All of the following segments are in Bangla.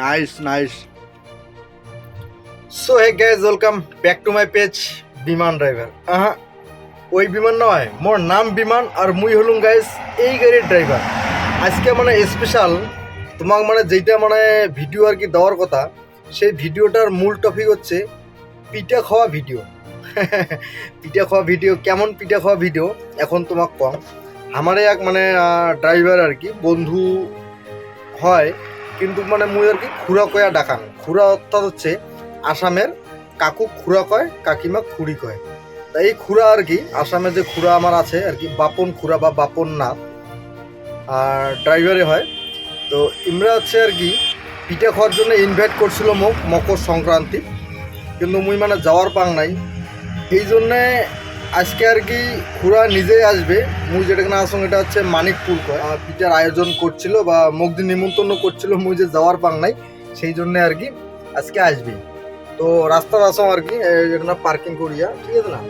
Nice nice so hey guys welcome back to my page বিমান ড্রাইভার আহা ওই বিমান নয়, মোর নাম বিমান আর মুই হলুম গাইজ এই গাড়ির ড্রাইভার আজকে মানে স্পেশাল তোমাক মানে যেটা মানে ভিডিও আর কি দেওয়ার কথা, সেই ভিডিওটার মূল টপিক হচ্ছে পিঠা খাওয়া ভিডিও পিঠা খাওয়া ভিডিও কেমন পিঠা খাওয়া ভিডিও এখন তোমাক কম। আমারে এক মানে ড্রাইভার আর কি, বন্ধু হয় কিন্তু মানে মুই আর কি খুড়া কয়া ডাকান খুড়া অর্থাৎ হচ্ছে আসামের কাকু খুড়া কয়, কাকিমা খুড়ি কয়। তা এই খুড়া আর কি আসামে যে খুড়া আমার আছে, আর কি বাপন খুড়া বা বাপন নাথ আর ড্রাইভারে হয়। তো ইমরা হচ্ছে আর কি, পিঠা খাওয়ার জন্য ইনভাইট করছিল মোক, মকর সংক্রান্তি। কিন্তু মুই মানে যাওয়ার পাং নাই। এই জন্যে আজকে আর কি খুড়া নিজেই আসবে। মুই যেটা না আসং, এটা হচ্ছে মানিকপুর পিঠার আয়োজন করছিল বা মুখ দিয়ে নিমন্ত্রণ করছিল, মুই যে যাওয়ার পাং নাই, সেই জন্য আর কি আজকে আসবি। তো রাস্তার আসম আর কি যেটা পার্কিং করিয়া, ঠিক আছে না?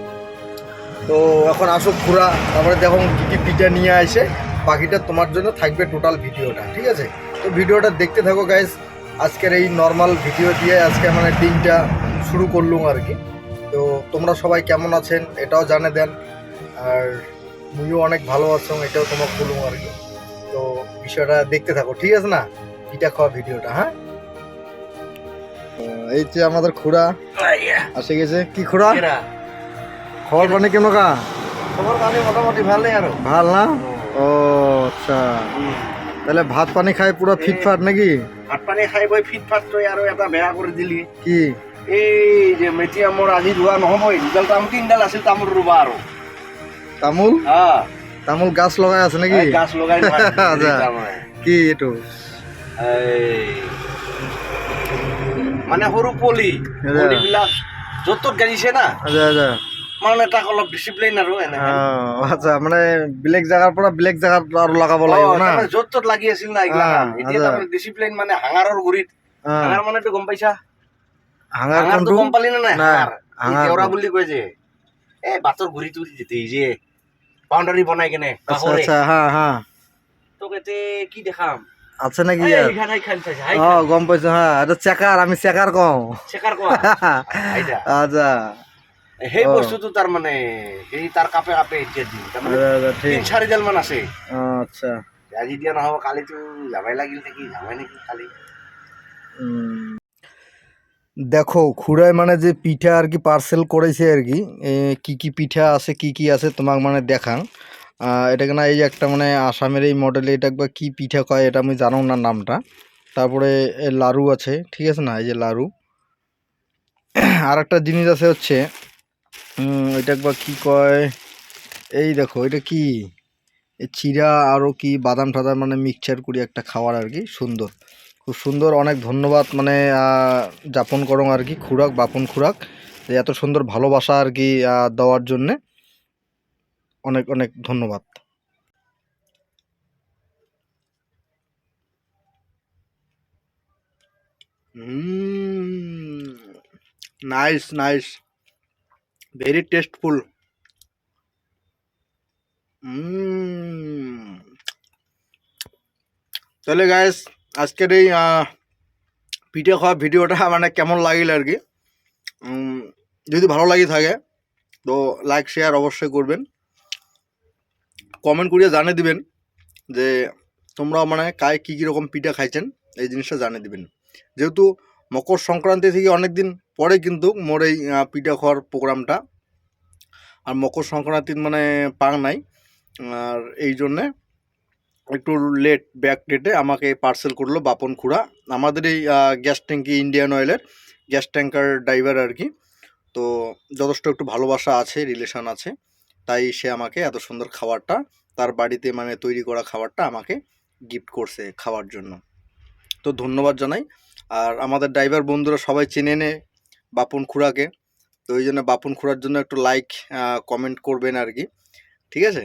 তো এখন আসো খুড়া, তারপরে দেখো কি কি পিঠা নিয়ে আসে। বাকিটা তোমার জন্য থাকবে টোটাল ভিডিওটা, ঠিক আছে? তো ভিডিওটা দেখতে থাকো গাইজ আজকের এই নর্মাল ভিডিও দিয়ে আজকে মানে দিনটা শুরু করলুম আর কি। তো তোমরা সবাই কেমন আছেন? এটাও জানে দেন। আর মুইও অনেক ভালো আছো এটাও তোমাকে বলুম আর কি তো বিষয়টা দেখতে থাকো ঠিক আছে না? পিঠা খাওয়া ভিডিওটা হ্যাঁ? এই যে আমাদের খুড়া আসে গেছে। কি খুড়া? খবর পানি কেমন কা? খবর পানি মোটামুটি ভালোই আর। ভালো না? ও আচ্ছা। তাহলে ভাত পানি খাই পুরো ফিটফাট নাকি? ভাত পানি খাই বৈ ফিট ফাট তই আৰু এটা বেয়া করে দিলি। কি? এই যে মেটি আমৰ আজি ৰোৱা নহ'বই। দুডাল তামোল তিনিডাল আছিল তামোল ৰুবা আৰু। তামোল? তামোল গাছ লগাই আছে নাকি? গাছ লগাই আচ্ছা। কি এইটো? মানে সৰু পলি আচ্ছা। পলিবিলাক য'ত ত'ত গাড়িছে না। আচ্ছা মানে তাক অলপ ডিচিপ্লিন আৰু এনেকে। আচ্ছা মানে বেলেগ জাগাৰ পৰা বেলেগ জাগাত আৰু লগাব লাগিব না? য'ত ত'ত লাগি আছিল না এইগিলা এতিয়া। তাৰমানে ডিচিপ্লিন মানে হাঙাৰৰ গুৰিত। হাঙাৰ মানেতো গম পাইছা? হাঙাৰটো কোনটো? গম পালি নে কেওৰা কোন? বুলি কয় যে? এই বাটৰ গুৰিটো যেতেই যে বাউণ্ডাৰী বনাই কেনে আচ্ছা আচ্ছা হা হা। তোক এতে কি দেখাম? আছে নাকি? অ গম পাইছো হা। এইটো চেকাৰ আমি চেকাৰ কওঁ। চেকাৰ আইতা। আচ্ছা। সেই বস্তুটো তাৰ মানে সেই তাৰ কাপে কাপে এতিয়া দিম। তাৰমানে আচ্ছা, আচ্ছা, তিন চাৰিডাল মান আছে। আচ্ছা। আজি দিয়া নহ'ব কালিতো যাবাই লাগিল নেকি? যাবাই নেকি কালি। দেখো খুড়াই মানে যে পিঠা আর কি পার্সেল করেছে আর কি কি কি পিঠা আছে কি কি আছে তোমাক মানে দেখাং আহ, এটা কেনা এই একটা মানে আসামের এই মডেলে এটা একবার কী পিঠা কয় এটা আমি জানো না নামটা। তারপরে লাড়ু আছে ঠিক আছে না? এই যে লাড়ু আর একটা জিনিস আছে হচ্ছে এটা একবার কি কয় এই দেখো এটা কি? চিরা আরও কি বাদাম টাদাম মানে মিক্সচার করি একটা খাওয়ার আর কি সুন্দর। খুব সুন্দর, অনেক ধন্যবাদ মানে যাপন করং আর কি খুরাক বাপন খুরাক যে এত সুন্দর ভালোবাসা আর কি দেওয়ার জন্যে। অনেক অনেক ধন্যবাদ। নাইস নাইস ভেরি টেস্টফুল তাহলে গাইস আজকের এই পিঠে খাওয়া ভিডিওটা মানে কেমন লাগিল আর কি? যদি ভালো লাগে থাকে, তো লাইক শেয়ার অবশ্যই করবেন। কমেন্ট করিয়ে জানিয়ে দিবেন যে তোমরা মানে কায় কী কী রকম পিঠা খাইছেন, এই জিনিসটা জানিয়ে দিবেন। যেহেতু মকর সংক্রান্তি থেকে অনেক দিন পরে কিন্তু মোর এই পিঠা খাওয়ার প্রোগ্রামটা, আর মকর সংক্রান্তির মানে পাং নাই, আর এই জন্যে একটু লেট ব্যাক ডেটে আমাকে পার্সেল করল বাপন খুড়া আমাদের এই গ্যাস ট্যাঙ্কি ইন্ডিয়ান অয়েলের গ্যাস ট্যাঙ্কার ড্রাইভার আর কি তো যথেষ্ট একটু ভালোবাসা আছে রিলেশন আছে। তাই সে আমাকে এত সুন্দর খাবারটা, তার বাড়িতে মানে তৈরি করা খাবারটা আমাকে গিফট করছে খাওয়ার জন্য। তো ধন্যবাদ জানাই। আর আমাদের ড্রাইভার বন্ধুরা সবাই চেনে নে বাপন খুড়াকে তো ওই জন্য বাপন খুড়ার জন্য একটু লাইক কমেন্ট করবেন আর কি ঠিক আছে?